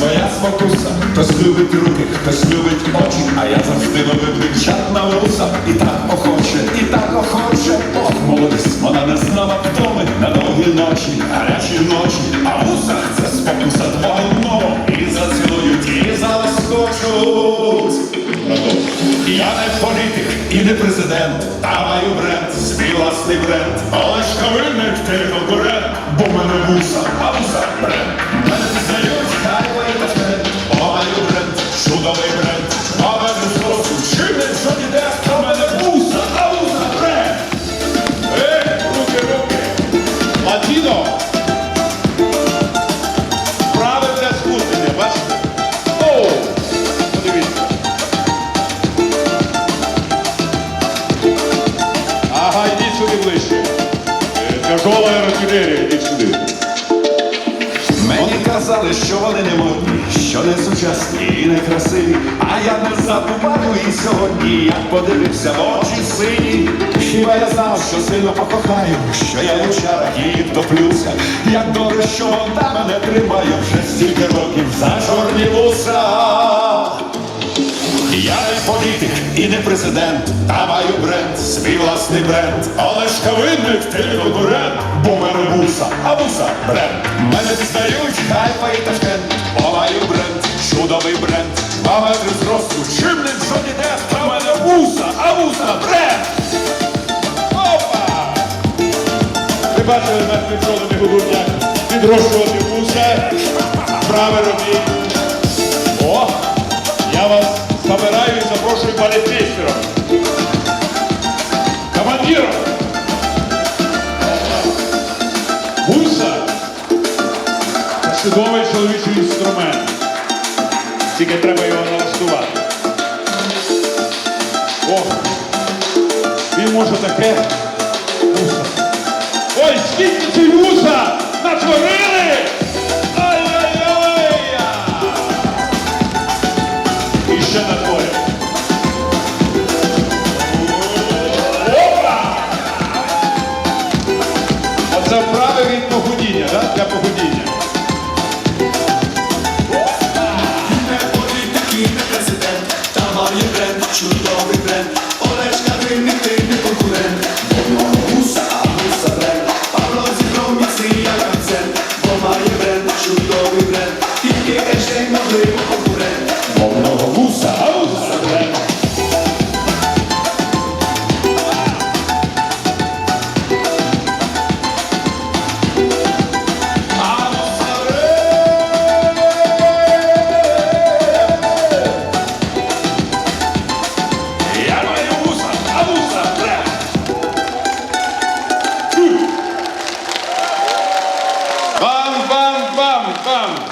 своя спокуса. Хтось любить руки, хтось любить очі, а я завжди ловив дівчат на вуса. І так охоче, і так охоче. Ох, молодість, вона не знала втоми на довгі ночі, гарячі ночі. А вуса це спокуса твого одного. І зацілують, і залоскочуть. Я не політик і не президент, та маю бренд, свій власний бренд. Але ж кавильник ти конкурент, бо мене вуса, а вуса бренд. Тяжола артилерія, йдіть сюди. Мені казали, що вони не модні, що не сучасні і не красиві. А я не забуваю і сьогодні, як подивився в очі сині. Хіба я знав, що сильно покохаю, що я в очарах її втоплюся. Як добре, що вона мене тримає вже стільки років за чорні вуса. Я не політик і не президент, та маю бренд, свій власний бренд. Але ж кавинник ти а вуса бренд. Мене пізнають, хайпа і ташкент, поваю бренд, чудовий бренд. Два метри зросту, чим не жодні ніде, та мене вуса, а вуса бренд. Опа! Ви бачили, як нічого не будуть як підрошувати вуса. Вправи робіть. Чудовий чоловічий інструмент. Тільки треба його налаштувати. Ох! Він може таке. Ой, скільки ці вуса натворили! Ай-яй-яй! І ще натворять. Опа! Оце вправи від похудіння, да? для похудіння. Чудовий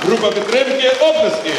Група підтримки, оплески.